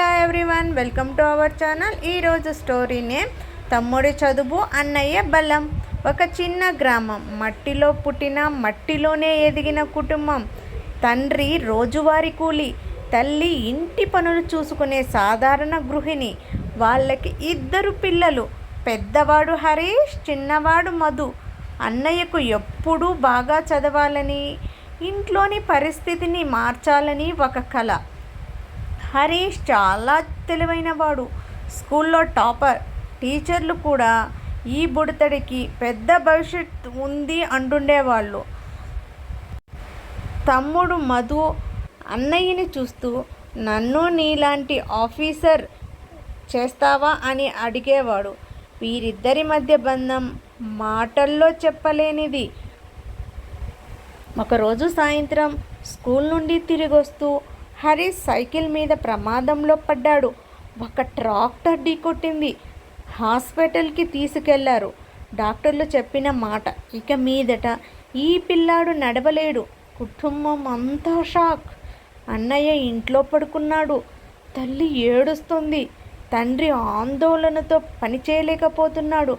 Hello everyone welcome to our channel. ఈరోజు story name తమ్ముడి చదువు అన్నయ్య బలం. ఒక చిన్న గ్రామం. మట్టిలో పుట్టిన మట్టిలోనే ఎదిగిన కుటుంబం. తండ్రి రోజువారీ కూలి. తల్లి ఇంటి పనులు చూసుకునే సాధారణ గృహిణి. వాళ్ళకి ఇద్దరు పిల్లలు. పెద్దవాడు హరీష్ చిన్నవాడు మధు. అన్నయ్యకు ఎప్పుడూ బాగా చదవాలని ఇంట్లోని పరిస్థితిని మార్చాలని ఒక కళ హరీష్ చాలా తెలివైనవాడు. స్కూల్లో టాపర్ టీచర్లు కూడా ఈ బుడతడికి పెద్ద భవిష్యత్ ఉంది అంటుండేవాళ్ళు. తమ్ముడు మధు అన్నయ్యని చూస్తూ నన్ను నీలాంటి ఆఫీసర్ చేస్తావా? అని అడిగేవాడు. వీరిద్దరి మధ్య బంధం మాటల్లో చెప్పలేనిది. ఒకరోజు సాయంత్రం స్కూల్ నుండి తిరిగి వస్తూ హరీష్ సైకిల్ మీద ప్రమాదంలో పడ్డాడు. ఒక ట్రాక్టర్ ఢీకొట్టింది. హాస్పిటల్కి తీసుకెళ్ళారు. డాక్టర్లు చెప్పిన మాట ఇక మీదట ఈ పిల్లాడు నడవలేడు. కుటుంబం అంతా షాక్. అన్నయ్య ఇంట్లో పడుకున్నాడు. తల్లి ఏడుస్తుంది. తండ్రి ఆందోళనతో పని చేయలేకపోతున్నాడు.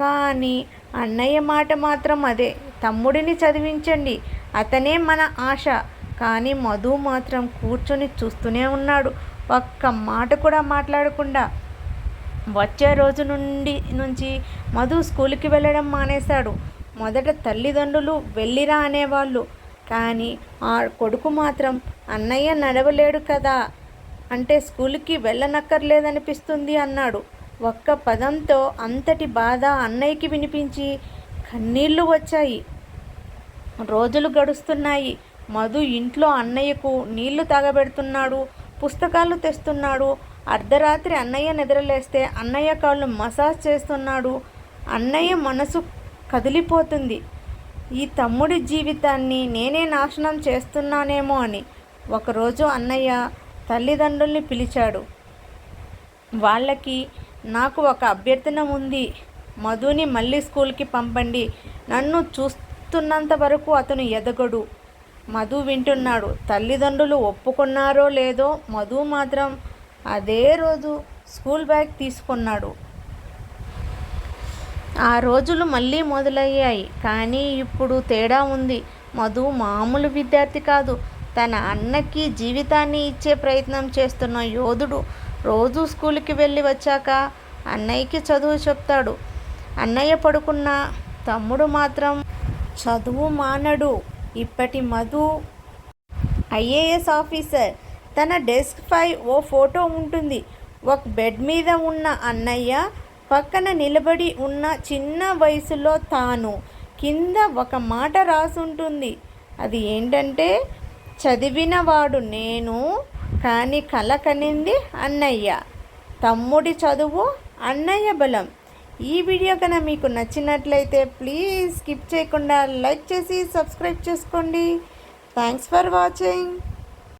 కానీ అన్నయ్య మాట మాత్రం అదే. తమ్ముడిని చదివించండి. అతనే మన ఆశ. కానీ మధు మాత్రం కూర్చొని చూస్తూనే ఉన్నాడు. ఒక్క మాట కూడా మాట్లాడకుండా. వచ్చే రోజు నుండి నుంచి మధు స్కూల్కి వెళ్ళడం మానేశాడు. మొదట తల్లిదండ్రులు వెళ్ళిరా అనేవాళ్ళు. కానీ ఆ కొడుకు మాత్రం అన్నయ్య నడవలేడు కదా అంటే స్కూల్కి వెళ్ళనక్కర్లేదనిపిస్తుంది అన్నాడు. ఒక్క పదంతో అంతటి బాధ అన్నయ్యకి వినిపించి కన్నీళ్ళు వచ్చాయి. రోజులు గడుస్తున్నాయి. మధు ఇంట్లో అన్నయ్యకు నీళ్ళు తాగబెడుతున్నాడు పుస్తకాలు తెస్తున్నాడు అర్ధరాత్రి అన్నయ్య నిద్రలేస్తే అన్నయ్య కాళ్ళు మసాజ్ చేస్తున్నాడు అన్నయ్య మనసు కదిలిపోతుంది. ఈ తమ్ముడి జీవితాన్ని నేనే నాశనం చేస్తున్నానేమో అని ఒకరోజు అన్నయ్య తల్లిదండ్రుల్ని పిలిచాడు. వాళ్ళకి నాకు ఒక అభ్యర్థన ఉంది. మధుని మళ్ళీ స్కూల్కి పంపండి. నన్ను చూస్తున్నంత వరకు అతను ఎదగడు. మధు వింటున్నాడు. తల్లిదండ్రులు ఒప్పుకున్నారో లేదో మధు మాత్రం అదే రోజు స్కూల్ బ్యాగ్ తీసుకున్నాడు. ఆ రోజులు మళ్ళీ మొదలయ్యాయి. కానీ ఇప్పుడు తేడా ఉంది. మధు మామూలు విద్యార్థి కాదు. తన అన్నకి జీవితాన్ని ఇచ్చే ప్రయత్నం చేస్తున్న యోధుడు రోజు స్కూల్కి వెళ్ళి వచ్చాక అన్నయ్యకి చదువు చెప్తాడు. అన్నయ్య పడుకున్న తమ్ముడు మాత్రం చదువు మానడు. ఇప్పటి మధు ఐఏఎస్ ఆఫీసర్. తన డెస్క్ పై ఓ ఫోటో ఉంటుంది. ఒక బెడ్ మీద ఉన్న అన్నయ్య పక్కన నిలబడి ఉన్న చిన్న వయసులో తాను. కింద ఒక మాట రాసుంటుంది. అది ఏంటంటే చదివినవాడు నేను కానీ కల కనింది అన్నయ్య. తమ్ముడి చదువు అన్నయ్య బలం. ఈ వీడియో కన్నా మీకు నచ్చినట్లయితే ప్లీజ్ స్కిప్ చేయకుండా లైక్ చేసి సబ్స్క్రైబ్ చేసుకోండి. Thanks for watching